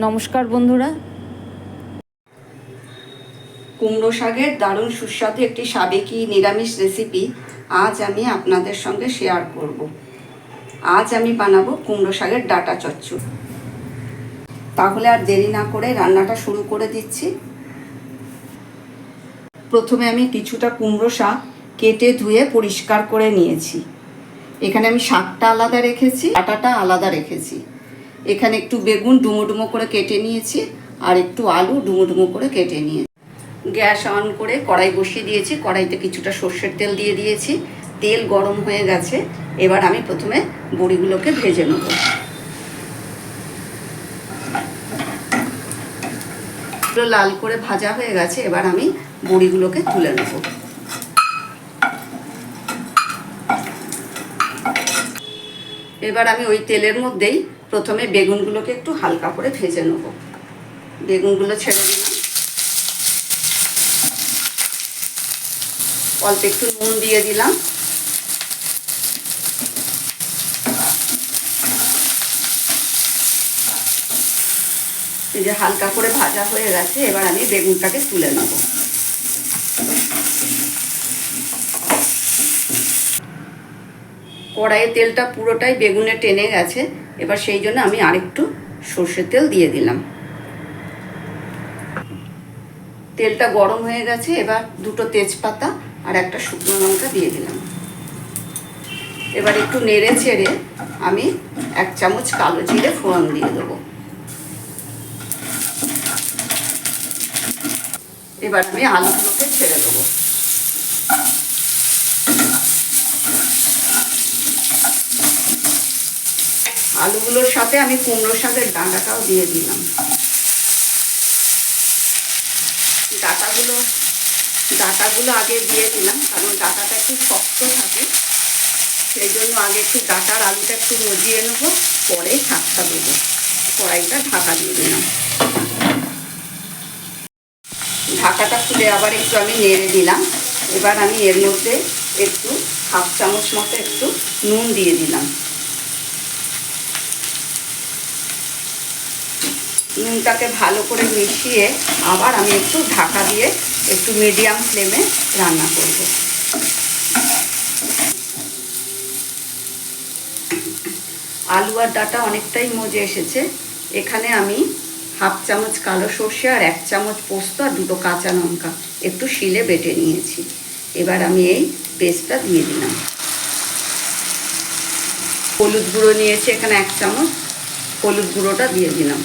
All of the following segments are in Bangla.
নমস্কার বন্ধুরা। কুমড়ো শাকের দারুণ সুস্বাদু একটি সাবেকি নিরামিষ রেসিপি আজ আমি আপনাদের সঙ্গে শেয়ার করব। আজ আমি বানাবো কুমড়ো শাকের ডাটা চচ্চড়। তাহলে আর দেরি না করে রান্নাটা শুরু করে দিচ্ছি। প্রথমে আমি কিছুটা কুমড়ো শাক কেটে ধুয়ে পরিষ্কার করে নিয়েছি। এখানে আমি শাকটা আলাদা রেখেছি, ডাটাটা আলাদা রেখেছি। এখানে একটু বেগুন ডুমো ডুমো করে কেটে নিয়েছি, আর একটু আলু ডুমো ডুমো করে কেটে নিয়েছি। গ্যাস অন করে কড়াই বসিয়ে দিয়েছি, কড়াইতে কিছুটা সর্ষের তেল দিয়ে দিয়েছি। তেল গরম হয়ে গেছে, এবার আমি প্রথমে বড়িগুলোকে ভেজে নেব। লাল করে ভাজা হয়ে গেছে, এবার আমি বড়িগুলোকে তুলে নেব। এবার আমি ওই তেলের মধ্যেই প্রথমে বেগুনগুলোকে একটু হালকা করে ভেজে নেব। বেগুনগুলো ছেড়ে দিলাম। অল্প একটু নুন দিয়ে দিলাম। এই যে হালকা করে ভাজা হয়ে গেছে, এবার আমি বেগুনটাকে তুলে নেব। কড়াইয়ে তেলটা পুরোটাই বেগুনে টেনে গেছে। এবার সেই জন্য আমি আরেকটু সর্ষের তেল দিয়ে দিলাম। তেলটা গরম হয়ে গেছে, এবার দুটো তেজপাতা আর একটা শুকনো লঙ্কা দিয়ে দিলাম। এবার একটু নেড়ে ছেড়ে আমি এক চামচ কালো জিরে ফোড়ন দিয়ে দেবো। এবার আমি আলুগুলোকে ছেড়ে দেবো। আলুগুলোর সাথে আমি কুমড়ো শাকের ডাঁটাটাও দিয়ে দিলাম। ডাটাগুলো ডাটাগুলো আগে দিয়ে দিলাম, কারণ ডাটাটা একটু শক্ত থাকে। সেই জন্য আগে একটু ডাটার আলুটা একটু মজিয়ে নেব, পরে শাকটা দেবো। কড়াইটা ঢাকা দিয়ে দিলাম। ঢাকাটা খুলে আবার একটু আমি নেড়ে দিলাম। এবার আমি এর মধ্যে একটু হাফ চামচ মতো একটু নুন দিয়ে দিলাম। নুনটাকে ভালো করে মিশিয়ে আবার আমি একটু ঢাকা দিয়ে একটু মিডিয়াম ফ্লেমে রান্না করব। আলু আর ডাটা অনেকটাই মজে এসেছে। এখানে আমি হাফ চামচ কালো সর্ষে আর এক চামচ পোস্ত আর দুটো কাঁচা লঙ্কা একটু শিলে বেটে নিয়েছি। এবার আমি এই পেস্টটা দিয়ে দিলাম। হলুদ গুঁড়ো নিয়েছি, এখানে এক চামচ। হলুদ গুঁড়োটা দিয়ে দিলাম।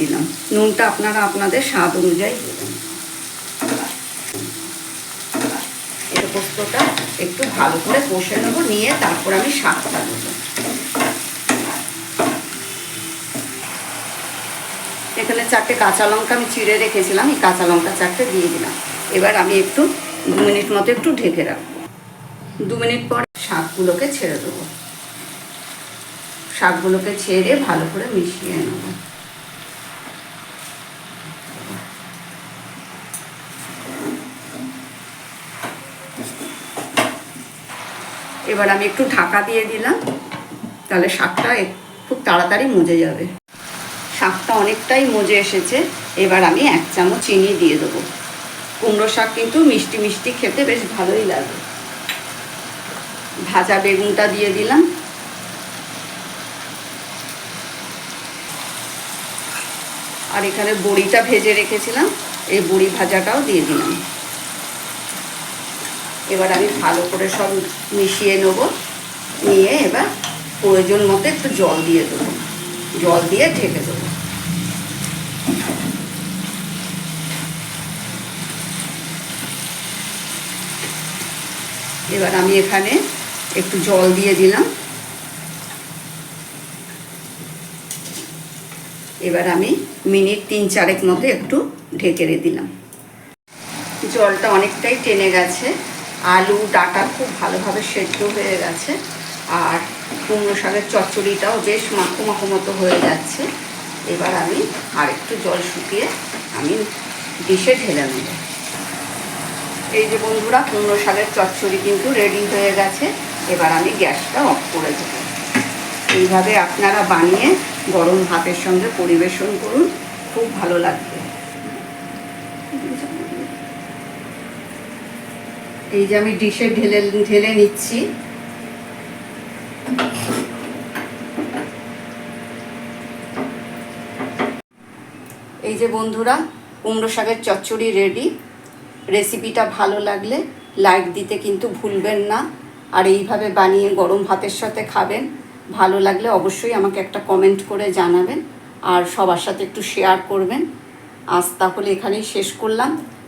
দিলাম। নুনটা আপনারা আপনাদের স্বাদ অনুযায়ী দেবেন। এর পোস্তটা একটু ভালো করে কষে নেব, নিয়ে তারপর আমি শাকটা দেবো। এখানে চারটে কাঁচা লঙ্কা আমি চিড়ে রেখেছিলাম, এই কাঁচা লঙ্কা চারটে দিয়ে দিলাম। এবার আমি একটু দু মিনিট মতো একটু ঢেকে রাখব। দু মিনিট পর শাকগুলোকে ছেড়ে দেবো। শাকগুলোকে ছেড়ে ভালো করে মিশিয়ে নেব। এবার আমি একটু ঢাকা দিয়ে দিলাম, তাহলে শাকটা খুব তাড়াতাড়ি মজে যাবে। শাকটা অনেকটাই মজে এসেছে, এবার আমি এক চামচ চিনি দিয়ে দেবো। কুমড়ো শাক কিন্তু মিষ্টি মিষ্টি খেতে বেশ ভালোই লাগে। ভাজা বেগুনটা দিয়ে দিলাম। আর এখানে বড়িটা ভেজে রেখেছিলাম, এই বড়ি ভাজাটাও দিয়ে দিলাম। এবার আমি ভালো করে সব মিশিয়ে নেব। নিয়ে এবার প্রয়োজন মতো একটু জল দিয়ে দেবো। জল দিয়ে ঢেকে দেবো। এবার আমি এখানে একটু জল দিয়ে দিলাম। এবার আমি মিনিট তিন চারেক মতো একটু ঢেকে দিলাম। জলটা অনেকটাই টেনে গেছে। আলু, ডাটা খুব ভালোভাবে সেদ্ধ হয়ে গেছে। আর কুমড়ো শাকের চচ্চড়িটাও বেশ মাখো মাখো মতো হয়ে যাচ্ছে। এবার আমি আর একটু জল শুকিয়ে আমি ডিশে ঢেলে নেব। এই যে বন্ধুরা, কুমড়ো শাকের চচ্চড়ি কিন্তু রেডি হয়ে গেছে। এবার আমি গ্যাসটা অফ করে দেবো। এইভাবে আপনারা বানিয়ে গরম ভাতের সঙ্গে পরিবেশন করুন। খুব ভালো লাগবে। এই যে আমি ডিশে ঢেলে ঢেলে নিচ্ছি। এই যে বন্ধুরা, কুমড়ো শাকের চচ্চড়ি রেডি রেসিপিটা ভালো লাগলে লাইক দিতে কিন্তু ভুলবেন না। আর এইভাবে বানিয়ে গরম ভাতের সাথে খাবেন, ভালো লাগলে অবশ্যই আমাকে একটা কমেন্ট করে জানাবেন। আর সবার সাথে একটু শেয়ার করবেন। আজ তাহলে এখানেই শেষ করলাম।